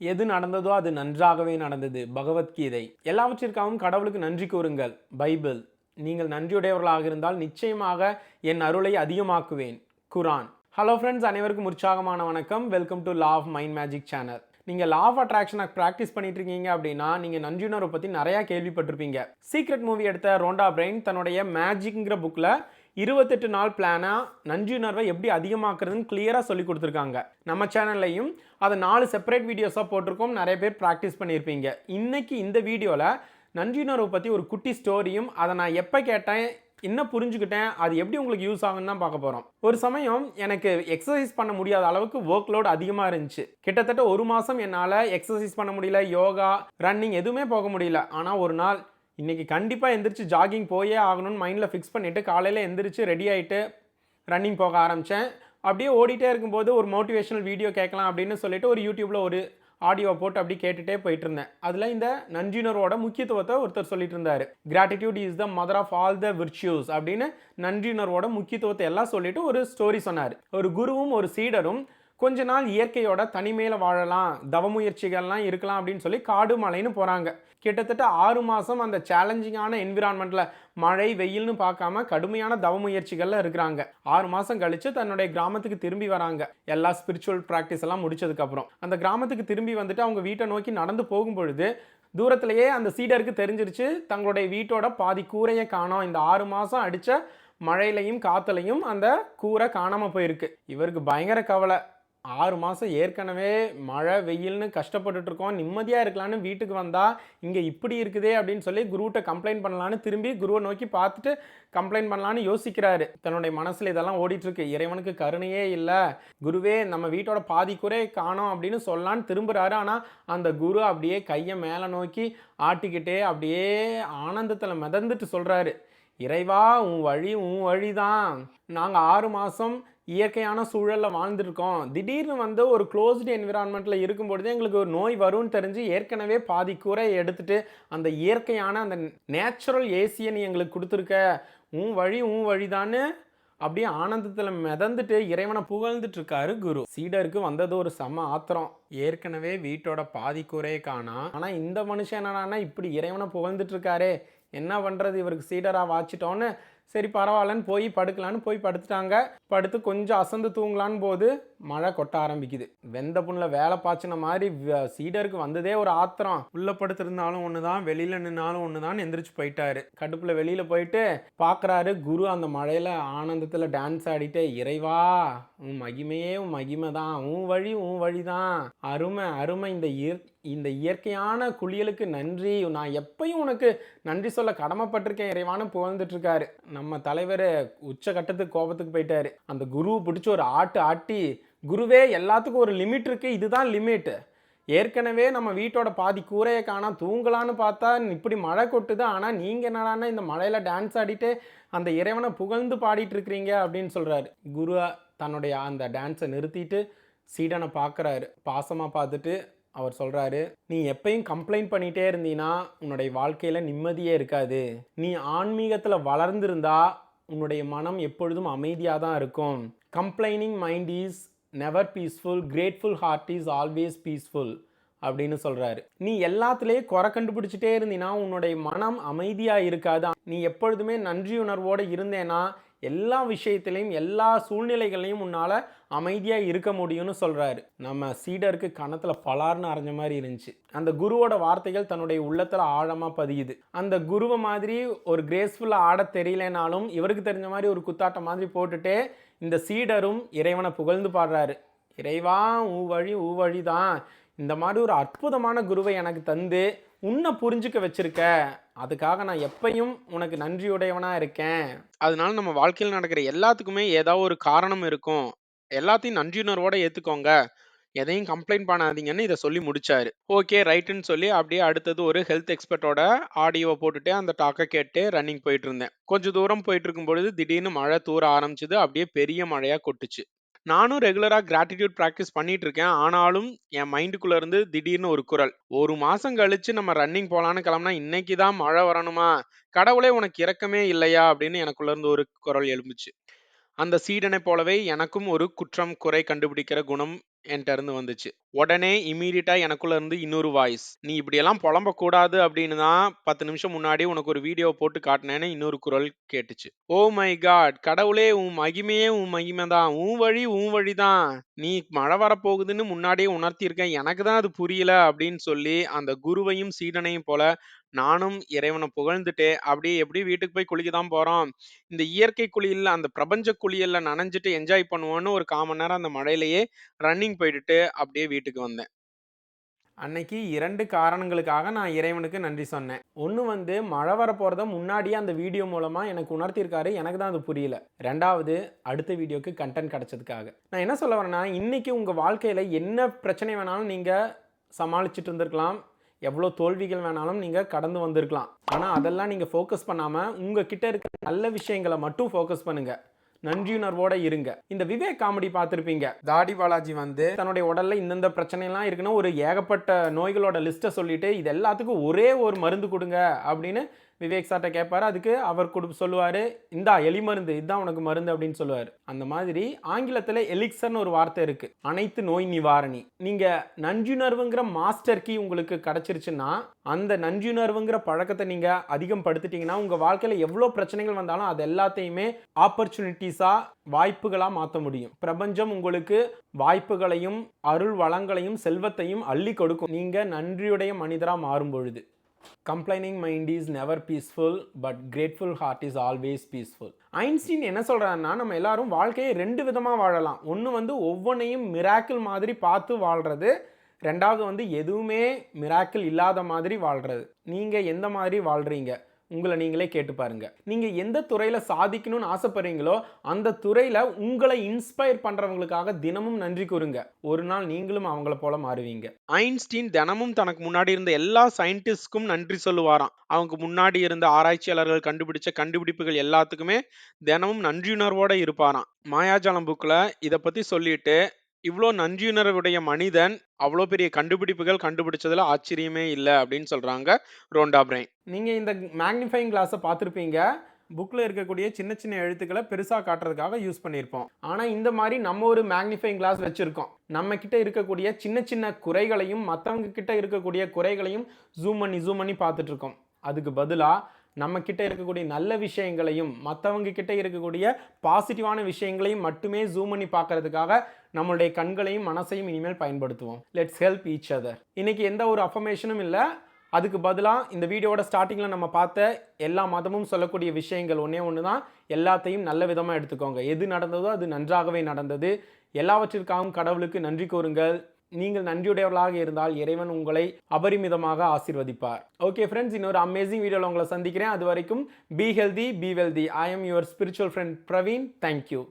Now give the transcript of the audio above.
எது நடந்ததோ அது நன்றாகவே நடந்தது. பகவத்கீதை. எல்லாவற்றிற்காகவும் கடவுளுக்கு நன்றி கூறுங்கள். பைபிள். நீங்கள் நன்றியுடையவர்களாக இருந்தால் நிச்சயமாக என் அருளை அதிகமாக்குவேன். குரான். ஹலோ ஃப்ரெண்ட்ஸ் அனைவருக்கும் உற்சாகமான வணக்கம். Welcome to law of mind magic channel நீங்கள் லா ஆஃப் அட்ராக்ஷனை ப்ராக்டிஸ் பண்ணிட்டு இருக்கீங்க அப்படின்னா நீங்கள் நன்றியுணர்வை பற்றி நிறையா கேள்விப்பட்டிருப்பீங்க. சீக்ரெட் மூவி எடுத்த ரோண்டா பிரெயின் தன்னுடைய மேஜிக்ங்கிற புக்கில் இருபத்தெட்டு நாள் பிளானாக நன்றியுணர்வை எப்படி அதிகமாக்குறதுன்னு கிளியராக சொல்லி கொடுத்துருக்காங்க. நம்ம சேனல்லையும் அதை நாலு செப்பரேட் வீடியோஸாக போட்டிருக்கோம். நிறைய பேர் ப்ராக்டிஸ் பண்ணியிருப்பீங்க. இன்னைக்கு இந்த வீடியோவில் நன்றியுணர்வை பற்றி ஒரு குட்டி ஸ்டோரியும் அதை நான் எப்போ கேட்டேன் என்ன புரிஞ்சுக்கிட்டேன் அது எப்படி உங்களுக்கு யூஸ் ஆகுன்னு தான் பார்க்க போகிறோம் ஒரு சமயம் எனக்கு எக்ஸசைஸ் பண்ண முடியாத அளவுக்கு ஒர்க் லோட் அதிகமாக இருந்துச்சு. கிட்டத்தட்ட ஒரு மாதம் என்னால் எக்ஸசைஸ் பண்ண முடியல யோகா ரன்னிங் எதுவுமே போக முடியல. ஆனால் ஒரு நாள் இன்றைக்கி கண்டிப்பாக எந்திரிச்சு ஜாகிங் போயே ஆகணும்னு மைண்டில் ஃபிக்ஸ் பண்ணிவிட்டு காலையில் எந்திரிச்சு ரெடி ஆகிட்டு ரன்னிங் போக ஆரம்பித்தேன் அப்படியே ஓடிட்டே இருக்கும்போது ஒரு மோட்டிவேஷனல் வீடியோ கேட்கலாம் அப்படின்னு சொல்லிட்டு ஒரு யூடியூப்பில் ஒரு ஆடியோ போட்டு அப்படி கேட்டுகிட்டே போயிட்டு இருந்தேன். அதில் இந்த நன்றியுணர்வோட முக்கியத்துவத்தை ஒருத்தர் சொல்லிட்டு இருந்தார். Gratitude is the mother of all the virtues அப்படின்னு நன்றியுணர்வோட முக்கியத்துவத்தை எல்லாம் சொல்லிட்டு ஒரு ஸ்டோரி சொன்னார். ஒரு குருவும் ஒரு சீடரும் கொஞ்ச நாள் இயற்கையோட தனிமையில் வாழலாம் தவ முயற்சிகள்லாம் இருக்கலாம் அப்படின்னு சொல்லி காடு மலைன்னு போகிறாங்க கிட்டத்தட்ட ஆறு மாதம் அந்த சேலஞ்சிங்கான என்விரான்மெண்ட்டில் மழை வெயில்னு பார்க்காம கடுமையான தவ முயற்சிகளில் இருக்கிறாங்க. ஆறு மாதம் கழித்து தன்னுடைய கிராமத்துக்கு திரும்பி வராங்க. எல்லா ஸ்பிரிச்சுவல் ப்ராக்டிஸ் எல்லாம் முடிச்சதுக்கப்புறம் அந்த கிராமத்துக்கு திரும்பி வந்துட்டு அவங்க வீட்டை நோக்கி நடந்து போகும் பொழுது தூரத்திலேயே அந்த சீடருக்கு தெரிஞ்சிருச்சு தங்களுடைய வீட்டோட பாதி கூரையை காணோம். இந்த ஆறு மாதம் அடித்த மழையிலையும் காற்றுலையும் அந்த கூரை காணாமல் போயிருக்கு. இவருக்கு பயங்கர கவலை. ஆறு மாதம் ஏற்கனவே மழை வெயில்னு கஷ்டப்பட்டுட்டு இருக்கோம் நிம்மதியாக இருக்கலான்னு வீட்டுக்கு வந்தால் இங்கே இப்படி இருக்குதே அப்படின்னு சொல்லி குருவிட்ட கம்ப்ளைண்ட் பண்ணலான்னு திரும்பி குருவை நோக்கி பார்த்துட்டு கம்ப்ளைண்ட் பண்ணலான்னு யோசிக்கிறாரு. தன்னுடைய மனசில் இதெல்லாம் ஓடிட்டுருக்கு. இறைவனுக்கு கருணையே இல்லை. குருவே நம்ம வீட்டோட பாதிக்குறே காணோம் அப்படின்னு சொல்லலான்னு திரும்புகிறாரு ஆனால் அந்த குரு அப்படியே கையை மேலே நோக்கி ஆட்டிக்கிட்டே அப்படியே ஆனந்தத்தில் மிதந்துட்டு சொல்கிறாரு இறைவா உன் வழி உன் வழி தான் நாங்கள் ஆறு மாதம் இயற்கையான சூழலில் வாழ்ந்துருக்கோம். திடீர்னு வந்து ஒரு க்ளோஸ்டு என்விரான்மெண்ட்டில் இருக்கும்பொழுது எங்களுக்கு ஒரு நோய் வரும்னு தெரிஞ்சு ஏற்கனவே பாதி கூரை எடுத்துட்டு அந்த இயற்கையான அந்த நேச்சுரல் ஏசியை நீ எங்களுக்கு கொடுத்துருக்க உன் வழி உன் வழிதான்னு அப்படியே ஆனந்தத்தில் மிதந்துட்டு இறைவனை புகழ்ந்துட்டு இருக்காரு குரு. சீடருக்கு வந்தது ஒரு செம ஆத்திரம். ஏற்கனவே வீட்டோட பாதி கூரையை காணா. ஆனால் இந்த மனுஷன் என்னடான்னா இப்படி இறைவனை புகழ்ந்துட்டு இருக்காரே என்ன பண்ணுறது இவருக்கு சீடராக வாச்சிட்டோன்னு சரி பரவாயில்லன்னு போய் படுக்கலான்னு போய் படுத்துட்டாங்க. படுத்து கொஞ்சம் அசந்து தூங்கலான்னு போது மழை கொட்ட ஆரம்பிக்குது. வெந்த புண்ணில் வேலை பாய்ச்சின மாதிரி வ- சீடருக்கு வந்ததே ஒரு ஆத்திரம். உள்ள படுத்திருந்தாலும் ஒன்று தான் வெளியில் நின்னாலும் ஒன்று தான் எந்திரிச்சு போயிட்டாரு. கடுப்பில் வெளியில் போயிட்டு பார்க்குறாரு குரு அந்த மழையில் ஆனந்தத்தில் டான்ஸ் ஆடிட்டு இறைவா உன் மகிமையே உன் மகிமை தான் உன் வழி உன் வழி தான் அருமை அருமை இந்த இயற் இந்த இயற்கையான குளியலுக்கு நன்றி. நான் எப்பயும் உனக்கு நன்றி சொல்ல கடமைப்பட்டிருக்கேன் இறைவான புகழ்ந்துட்டு இருக்காரு. நம்ம தலைவர் உச்சகட்டத்துக்கு கோபத்துக்கு போயிட்டார். அந்த குருவை பிடிச்சி ஒரு ஆட்டு ஆட்டி குருவே எல்லாத்துக்கும் ஒரு லிமிட் இருக்குது இதுதான் லிமிட் ஏற்கனவே நம்ம வீட்டோட பாதி கூரையை காணா தூங்கலான்னு பார்த்தா இப்படி மழை கொட்டுது ஆனால் நீங்கள் என்னடான்னா இந்த மழையில் டான்ஸ் ஆடிட்டு அந்த இறைவனை புகழ்ந்து பாடிட்டு இருக்கிறீங்க அப்படின்னு சொல்கிறாரு குரு தன்னுடைய அந்த டான்ஸை நிறுத்திட்டு சீடனை பார்க்குறாரு பாசமாக பார்த்துட்டு அவர் சொல்கிறாரு நீ எப்பயும் கம்ப்ளைண்ட் பண்ணிகிட்டே இருந்தீன்னா உன்னுடைய வாழ்க்கையில் நிம்மதியே இருக்காது. நீ ஆன்மீகத்தில் வளர்ந்திருந்தா உன்னுடைய மனம் எப்பொழுதும் அமைதியாக தான் இருக்கும். Complaining mind is never peaceful grateful heart is always peaceful அப்படின்னு சொல்கிறாரு நீ எல்லாத்துலேயும் குறை கண்டுபிடிச்சிட்டே இருந்தீன்னா உன்னுடைய மனம் அமைதியாக இருக்காது? நீ எப்பொழுதுமே நன்றி உணர்வோடு இருந்தேன்னா எல்லா விஷயத்திலையும் எல்லா சூழ்நிலைகளையும் உன்னால் அமைதியாக இருக்க முடியும்னு சொல்கிறாரு நம்ம சீடருக்கு கணத்தில் பலார்னு அரைஞ்ச மாதிரி இருந்துச்சு. அந்த குருவோட வார்த்தைகள் தன்னுடைய உள்ளத்தில் ஆழமாக பதியுது. அந்த குருவை மாதிரி ஒரு கிரேஸ்ஃபுல்லாக ஆட தெரியலனாலும் இவருக்கு தெரிஞ்ச மாதிரி ஒரு குத்தாட்டம் மாதிரி போட்டுட்டு இந்த சீடரும் இறைவனை புகழ்ந்து பாடுறாரு. இறைவா ஊ வழி ஊ வழி தான் இந்த மாதிரி ஒரு அற்புதமான குருவை எனக்கு தந்து உன்னை புரிஞ்சுக்க வச்சுருக்க. அதுக்காக நான் எப்பையும் உனக்கு நன்றியுடையவனா இருக்கேன். அதனால நம்ம வாழ்க்கையில் நடக்கிற எல்லாத்துக்குமே ஏதாவது ஒரு காரணம் இருக்கும். எல்லாத்தையும் நன்றியுணர்வோட ஏத்துக்கோங்க. எதையும் கம்ப்ளைண்ட் பண்ணாதீங்கன்னு இதை சொல்லி முடிச்சாரு. ஓகே ரைட்டுன்னு சொல்லி அப்படியே அடுத்தது ஒரு ஹெல்த் எக்ஸ்பர்ட்டோட ஆடியோவை போட்டுட்டு அந்த டாக்கை கேட்டு ரன்னிங் போயிட்டு இருந்தேன். கொஞ்சம் தூரம் போயிட்டு இருக்கும் பொழுது திடீர்னு மழை தூர ஆரம்பிச்சது. அப்படியே பெரிய மழையா கொட்டுச்சு. நானும் ரெகுலராக கிராட்டிடியூட் ப்ராக்டிஸ் பண்ணிட்டு இருக்கேன். ஆனாலும் என் மைண்டுக்குள்ள இருந்து திடீர்னு ஒரு குரல். ஒரு மாசம் கழிச்சு நம்ம ரன்னிங் போலான்னு கிளம்புனா இன்னைக்கு தான் மழை வரணுமா? கடவுளே உனக்கு இறக்கமே இல்லையா? அப்படின்னு எனக்குள்ள இருந்து ஒரு குரல் எழும்புச்சு. அந்த சீடனை போலவே எனக்கும் ஒரு குற்றம் குறை கண்டுபிடிக்கிற குணம் என்கிட்ட இருந்து வந்துச்சு. உடனே இமீடியட்டா எனக்குள்ள இருந்து இன்னொரு வாய்ஸ் நீ இப்படியெல்லாம் புலம்ப கூடாது அப்படின்னு தான் பத்து நிமிஷம் முன்னாடி உனக்கு ஒரு வீடியோ போட்டு காட்டினேன்னு இன்னொரு குரல் கேட்டுச்சு. ஓ மை காட் கடவுளே உன் மகிமையே உன் மகிமை தான். உன் வழி உன் வழி தான். நீ மழை வரப்போகுதுன்னு முன்னாடியே உணர்த்தியிருக்கேன். எனக்கு தான் அது புரியல. அப்படின்னு சொல்லி அந்த குருவையும் சீடனையும் போல நானும் இறைவனை புகழ்ந்துட்டு அப்படியே எப்படி வீட்டுக்கு போய் குளிக்க தான் போறோம். இந்த இயற்கை குளியல்ல அந்த பிரபஞ்ச குளியல்ல நனைஞ்சிட்டு என்ஜாய் பண்ணுவோன்னு ஒரு காமன் நேரம் அந்த மழையிலேயே ரன்னிங் போயிட்டு அப்படியே வீட்டுக்கு வந்தேன். அன்னைக்கு இரண்டு காரணங்களுக்காக நான் இறைவனுக்கு நன்றி சொன்னேன். ஒன்று வந்து மழை வர போகிறத முன்னாடியே அந்த வீடியோ மூலமாக எனக்கு உணர்த்தியிருக்காரு எனக்கு தான் அது புரியல. ரெண்டாவது அடுத்த வீடியோக்கு கண்டென்ட் கிடச்சதுக்காக. நான் என்ன சொல்ல வரேன்னா இன்றைக்கி உங்கள் வாழ்க்கையில் என்ன பிரச்சனை வேணாலும் நீங்கள் சமாளிச்சுட்டு இருந்திருக்கலாம். எவ்வளோ தோல்விகள் வேணாலும் நீங்கள் கடந்து வந்திருக்கலாம். ஆனால் அதெல்லாம் நீங்கள் ஃபோக்கஸ் பண்ணாமல் உங்கள் கிட்ட இருக்க நல்ல விஷயங்களை மட்டும் ஃபோக்கஸ் பண்ணுங்கள் நன்றியுணர்வோட இருங்க. இந்த விவேக் காமெடி பார்த்துருப்பீங்க. தாடி பாலாஜி வந்து தன்னுடைய உடல்ல இந்தந்த பிரச்சனைலாம் இருக்குன்னு ஒரு ஏகப்பட்ட நோய்களோட லிஸ்ட்டை சொல்லிட்டு இது எல்லாத்துக்கும் ஒரே ஒரு மருந்து கொடுங்க அப்படின்னு விவேக் சார்ட்ட கேட்பார் அதுக்கு அவர் கொடு சொல்லுவார் இந்தா எலி மருந்து இதுதான் உனக்கு மருந்து அப்படின்னு சொல்லுவார். அந்த மாதிரி ஆங்கிலத்தில் எலிக்சர்னு ஒரு வார்த்தை இருக்குது அனைத்து நோய் நிவாரணி. நீங்கள் நஞ்சுணர்வுங்கிற மாஸ்டர் கீ உங்களுக்கு கிடச்சிருச்சுன்னா அந்த நஞ்சுணர்வுங்கிற பழக்கத்தை நீங்கள் அதிகம் படுத்துட்டிங்கன்னா உங்கள் வாழ்க்கையில் எவ்வளோ பிரச்சனைகள் வந்தாலும் அது எல்லாத்தையுமே ஆப்பர்ச்சுனிட்டிஸாக வாய்ப்புகளாக மாற்ற முடியும். பிரபஞ்சம் உங்களுக்கு வாய்ப்புகளையும் அருள் வளங்களையும் செல்வத்தையும் அள்ளி கொடுக்கும். நீங்கள் நன்றியுடைய மனிதராக மாறும் பொழுது complaining mind is never peaceful but grateful heart is always peaceful Einstein என்ன சொல்கிறாருன்னா நம்ம எல்லாரும் வாழ்க்கையை ரெண்டு விதமாக வாழலாம். ஒன்று வந்து ஒவ்வொன்றையும் மிராக்கிள் மாதிரி பார்த்து வாழ்கிறது ரெண்டாவது வந்து எதுவுமே மிராக்கிள் இல்லாத மாதிரி வாழ்கிறது நீங்கள் எந்த மாதிரி வாழ்கிறீங்க உங்களை நீங்களே கேட்டு பாருங்க. நீங்க எந்த துறையில சாதிக்கணும்னு ஆசைப்படுறீங்களோ அந்த துறையில உங்களை இன்ஸ்பயர் பண்றவங்களுக்காக தினமும் நன்றி கூறுங்க. ஒரு நாள் நீங்களும் அவங்கள போல மாறுவீங்க. ஐன்ஸ்டீன் தினமும் தனக்கு முன்னாடி இருந்த எல்லா சயின்டிஸ்ட்க்கும் நன்றி சொல்லுவாராம். அவங்க முன்னாடி இருந்த ஆராய்ச்சியாளர்கள் கண்டுபிடிச்ச கண்டுபிடிப்புகள் எல்லாத்துக்குமே தினமும் நன்றியுணர்வோட இருப்பாராம். மாயாஜாலம் புக்கில் இதை பற்றி சொல்லிட்டு இவ்வளோ நன்றியுணர்வுடைய மனிதன் அவ்வளோ பெரிய கண்டுபிடிப்புகள் கண்டுபிடிச்சதுல ஆச்சரியமே இல்லை அப்படின்னு சொல்றாங்க ரோண்டா பிரைன். நீங்க இந்த மேக்னிஃபைங் கிளாஸை பார்த்துருப்பீங்க. புக்கில் இருக்கக்கூடிய சின்ன சின்ன எழுத்துக்களை பெருசாக காட்டுறதுக்காக யூஸ் பண்ணியிருப்போம். ஆனால் இந்த மாதிரி நம்ம ஒரு மேக்னிஃபைங் கிளாஸ் வச்சுருக்கோம். நம்ம கிட்ட இருக்கக்கூடிய சின்ன சின்ன குறைகளையும் மற்றவங்க கிட்ட இருக்கக்கூடிய குறைகளையும் ஜூம் பண்ணி ஜூம் பண்ணி பார்த்துட்ருக்கோம் அதுக்கு பதிலாக நம்ம கிட்ட இருக்கக்கூடிய நல்ல விஷயங்களையும் மற்றவங்க கிட்ட இருக்கக்கூடிய பாசிட்டிவான விஷயங்களையும் மட்டுமே ஜூம் பண்ணி பார்க்கறதுக்காக நம்மளுடைய கண்களையும் மனசையும் இனிமேல் பயன்படுத்துவோம். லெட்ஸ் ஹெல்ப் ஈச் அதர் இன்னைக்கு எந்த ஒரு அஃபர்மேஷனும் இல்லை. அதுக்கு பதிலாக இந்த வீடியோட ஸ்டார்டிங்கில் நம்ம பார்த்த எல்லா மதமும் சொல்லக்கூடிய விஷயங்கள் ஒன்றே ஒன்று தான் எல்லாத்தையும் நல்ல விதமாக எடுத்துக்கோங்க. எது நடந்ததோ அது நன்றாகவே நடந்தது. எல்லாவற்றிற்காகவும் கடவுளுக்கு நன்றி கூறுங்கள். நீங்கள் நன்றியுடையவர்களாக இருந்தால் இறைவன் உங்களை அபரிமிதமாக ஆசீர்வதிப்பார். ஓகே ஃப்ரெண்ட்ஸ் இன்னொரு அமேசிங் வீடியோவில் உங்களை சந்திக்கிறேன். அது வரைக்கும் be healthy be wealthy I am your spiritual friend Praveen thank you